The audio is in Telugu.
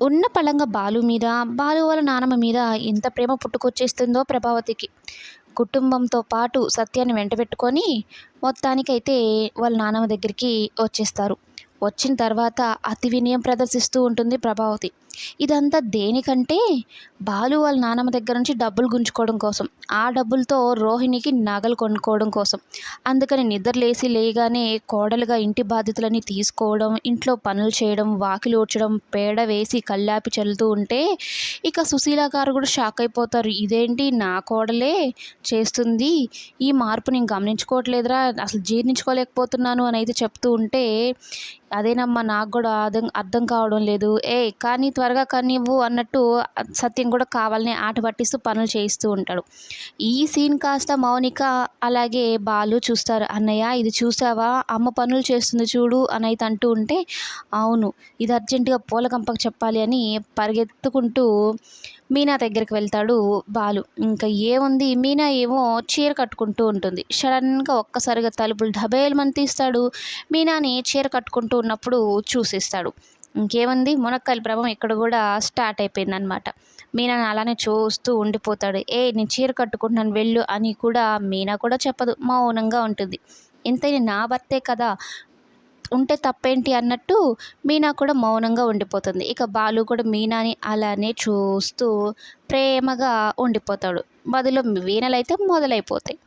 ఉన్న పళంగా బాలు మీద బాలు వాళ్ళ నానమ్మ మీద ఎంత ప్రేమ పుట్టుకొచ్చేస్తుందో ప్రభావతికి. కుటుంబంతో పాటు సత్యాన్ని వెంట పెట్టుకొని మొత్తానికైతే వాళ్ళ నానమ్మ దగ్గరికి వచ్చేస్తారు. వచ్చిన తర్వాత అతి వినయం ప్రదర్శిస్తూ ఉంటుంది ప్రభావతి. ఇదంతా దేనికంటే బాలు వాళ్ళ నానమ్మ దగ్గర నుంచి డబ్బులు గుంజుకోవడం కోసం ఆ డబ్బులతో రోహిణికి నగలు కొనుక్కోవడం కోసం. అందుకని నిద్రలేసి లేయగానే లేగానే కోడలుగా ఇంటి బాధ్యతలన్నీ తీసుకోవడం ఇంట్లో పనులు చేయడం వాకిలి ఊడ్చడం పేడ వేసి కల్లాపి చల్లుతూ ఉంటే ఇక సుశీల గారు కూడా షాక్ అయిపోతారు. ఇదేంటి నా కోడలే చేస్తుంది? ఈ మార్పు నేను గమనించుకోవట్లేదురా అసలు జీర్ణించుకోలేకపోతున్నాను అని అయితే చెప్తూ ఉంటే అదేనమ్మా నాకు కూడా అర్థం అర్థం కావడం లేదు. ఏ కానీ త్వరగా కనివ్వు అన్నట్టు సత్యం కూడా కావాలని ఆట పట్టిస్తూ పనులు చేయిస్తూ ఉంటాడు. ఈ సీన్ కాస్త మౌనిక అలాగే బాలు చూస్తారు. అన్నయ్య ఇది చూసావా? అమ్మ పనులు చేస్తుంది చూడు అని అయితే అంటూ ఉంటే అవును ఇది అర్జెంటుగా పూల కంపకు చెప్పాలి అని పరిగెత్తుకుంటూ మీనా దగ్గరికి వెళ్తాడు బాలు. ఇంకా ఏముంది? మీనా ఏమో చీర కట్టుకుంటూ ఉంటుంది. సడన్గా ఒక్కసారిగా తలుపులు డబేల్మని తీస్తాడు. మీనాని చీర కట్టుకుంటూ ఉన్నప్పుడు చూసిస్తాడు. ఇంకేముంది? మునక్కాయల ప్రభావం ఇక్కడ కూడా స్టార్ట్ అయిపోయింది అనమాట మీనా అలానే చూస్తూ ఉండిపోతాడు. ఏ నేను చీర కట్టుకుంటున్నాను వెళ్ళు అని కూడా మీనా కూడా చెప్పదు. మౌనంగా ఉంటుంది. ఎంతైనా నా భర్తే కదా? ఉంటే తప్పేంటి? అన్నట్టు మీనా కూడా మౌనంగా ఉండిపోతుంది. ఇక బాలు కూడా మీనాని అలానే చూస్తూ ప్రేమగా ఉండిపోతాడు. బదులు వీణలైతే మొదలైపోతాయి.